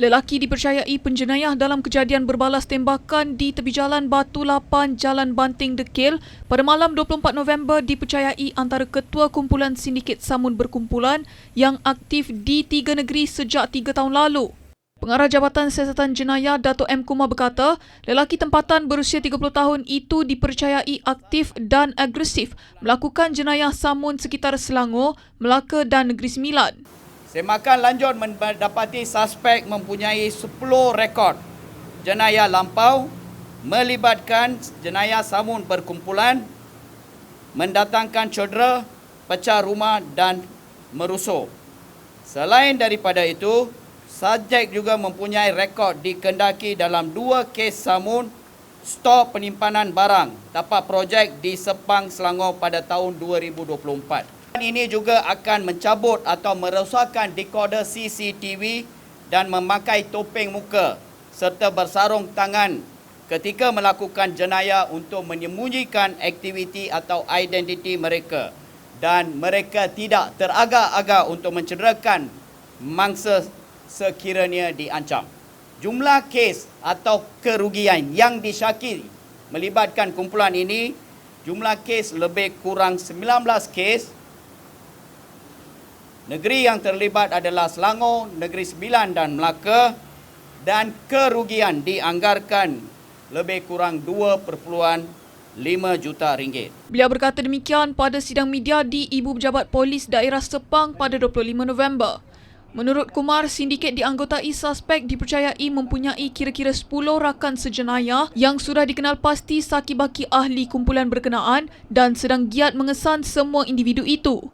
Lelaki dipercayai penjenayah dalam kejadian berbalas tembakan di tepi jalan Batu Lapan, Jalan Banting Dekil pada malam 24 November dipercayai antara ketua kumpulan sindiket samun berkumpulan yang aktif di tiga negeri sejak tiga tahun lalu. Pengarah Jabatan Siasatan Jenayah Dato' M. Kumar berkata, lelaki tempatan berusia 30 tahun itu dipercayai aktif dan agresif melakukan jenayah samun sekitar Selangor, Melaka dan Negeri Sembilan. Semakan lanjut mendapati suspek mempunyai 10 rekod jenayah lampau melibatkan jenayah samun perkumpulan, mendatangkan cedera, pecah rumah dan merusuh. Selain daripada itu, subjek juga mempunyai rekod dikendaki dalam dua kes samun stor penyimpanan barang tapak projek di Sepang, Selangor pada tahun 2024. Ini juga akan mencabut atau merosakkan dekoder CCTV dan memakai topeng muka serta bersarung tangan ketika melakukan jenayah untuk menyembunyikan aktiviti atau identiti mereka dan mereka tidak teragak-agak untuk mencederakan mangsa sekiranya diancam. Jumlah kes atau kerugian yang disyakiri melibatkan kumpulan ini jumlah kes lebih kurang 19 kes Negeri yang terlibat adalah Selangor, Negeri Sembilan dan Melaka dan kerugian dianggarkan lebih kurang 2.5 juta ringgit. Beliau berkata demikian pada sidang media di Ibu Pejabat Polis Daerah Sepang pada 25 November. Menurut Kumar, sindiket dianggotai suspek dipercayai mempunyai kira-kira 10 rakan sejenayah yang sudah dikenal pasti saki-baki ahli kumpulan berkenaan dan sedang giat mengesan semua individu itu.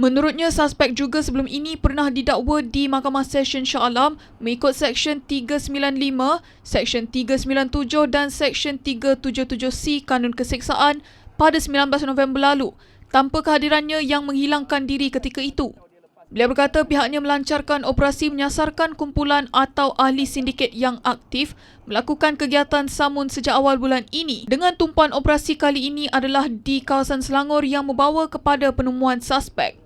Menurutnya, suspek juga sebelum ini pernah didakwa di Mahkamah Session Shah Alam mengikut Seksyen 395, Seksyen 397 dan Seksyen 377C Kanun Keseksaan pada 19 November lalu tanpa kehadirannya yang menghilangkan diri ketika itu. Beliau berkata pihaknya melancarkan operasi menyasarkan kumpulan atau ahli sindiket yang aktif melakukan kegiatan samun sejak awal bulan ini dengan tumpuan operasi kali ini adalah di kawasan Selangor yang membawa kepada penemuan suspek.